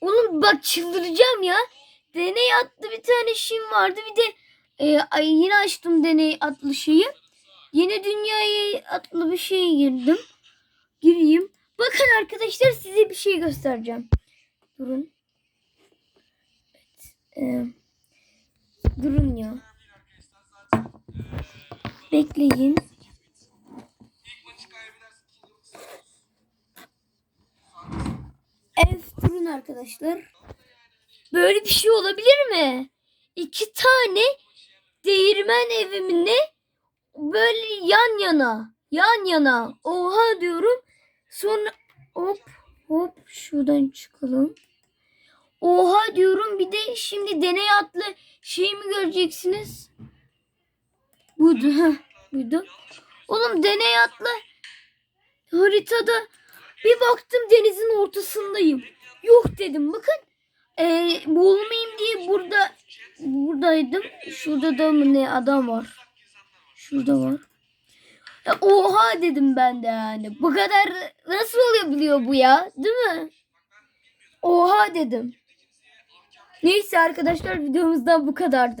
Oğlum bak çıldıracağım ya. Deney adlı bir tane şeyim vardı. Bir de e, ay, yine açtım deney adlı şeyi. Yeni dünyaya adlı bir şeye girdim. Gireyim. Bakın arkadaşlar size bir şey göstereceğim. Durun. Evet. e, durun ya. Bekleyin. Ev durun arkadaşlar. Böyle bir şey olabilir mi? İki tane değirmen evimine böyle yan yana. Yan yana. Oha diyorum. Sonra hop hop şuradan çıkalım. Oha diyorum. Bir de şimdi deney adlı şeyi mi göreceksiniz? Buydu. Heh, buydu. Oğlum deney adlı haritada bir baktım denizin ortasındayım. Yok dedim bakın. Ee, boğulmayayım diye burada buradaydım. Şurada da mı ne adam var. Şurada var. Ya, oha dedim ben de yani. Bu kadar nasıl olabiliyor bu ya? Değil mi? Oha dedim. Neyse arkadaşlar videomuzdan bu kadardı.